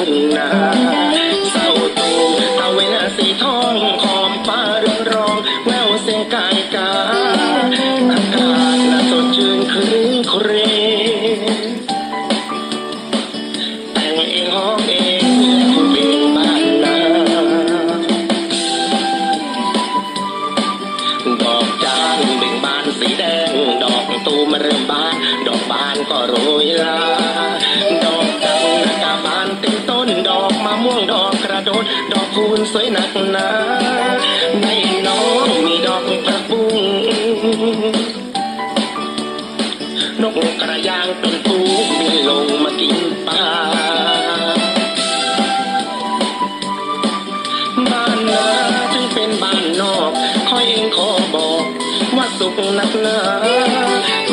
ทุ่งนาเศร้าตูตะเวนสีทองขอบฟ้าเรืองรองแววเสียงกายกาอากาศน่าสดชื่นครึ้นเครงแต่งเองห้องเองและคุณเป็นบ้านนาดอกจานเบ่งบานสีแดง ดอกตูมเริ่มบาน ดอกบานก็โรยลา คูณสวยหนักหนาในน้องมีดอกพระบุ้งนกกระยางเป็นฟูงบินลงมากินปลาบ้านนาถึงเป็นบ้านนอกคอยเองขอบอก ว่าสุขนักหนา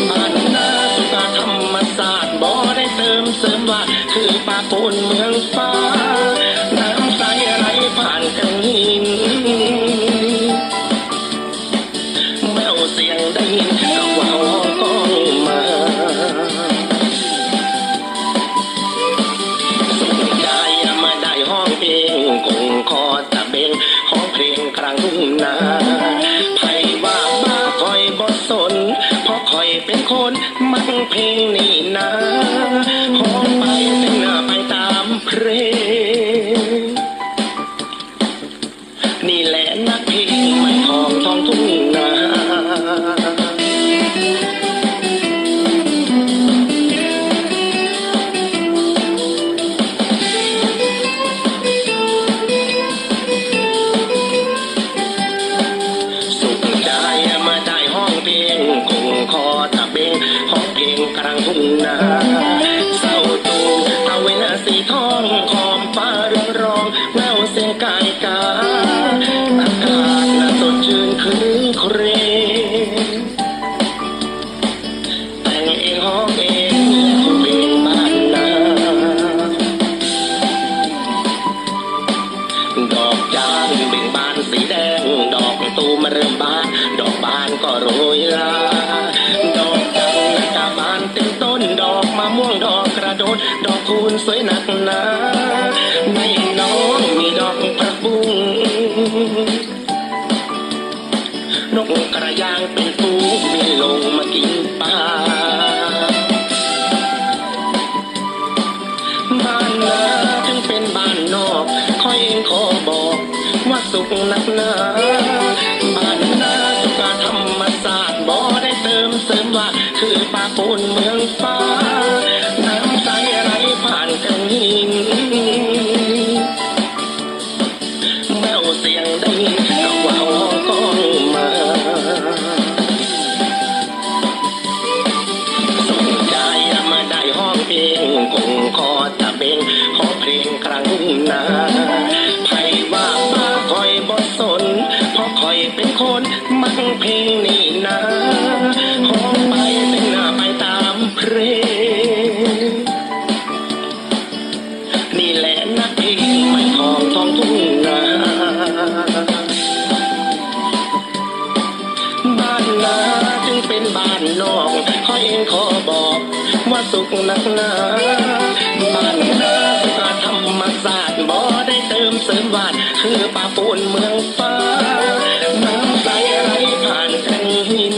บ้านนาสุขธรรมศาสตร์บ่ได้เติมเสริมว่า คือป่าปูนเมืองฟ้า ก ทุ่งนาเศร้าตูตะเวนสีทองขอบฟ้าเรืองรองแววเสียงกายกาอากาศน่าสดชื่นครึ้นเครงแต่งเองห้องเองและคงเป็นบ้านนาดอกจานเบ่งบานสีแดง ดอกตูมเริ่มบาน ดอกบานก็โรยลา มะม่วงดอกกระโดด ดอกคูณสวยหนักหนาในน้องมีดอกพระบุงนกกระยางเป็นฟูมีลงมากินปลาบ้านนา เสริมว่าคือป่าปูนเมืองฟ้า น้ำใสไหลผ่านกันหินแววเสียงได้ยินก็ว่าวก้องมาสนใจมาได้ห้องเพลงคงคอตะเบงห้องเพลงกลางทุ่งนาไผว่าป้าคอยบ่สนเพราะคอยเป็นคนมักเพลงนี่นา ค่อเองขอบอกว่าสุขนักหนาบ้านนาสุขธรรมศาสตร์บ่ได้เติมเสริมวาดคือป่าปูนเมืองฟ้าน้ำใสไหลผ่านแผ่นหิน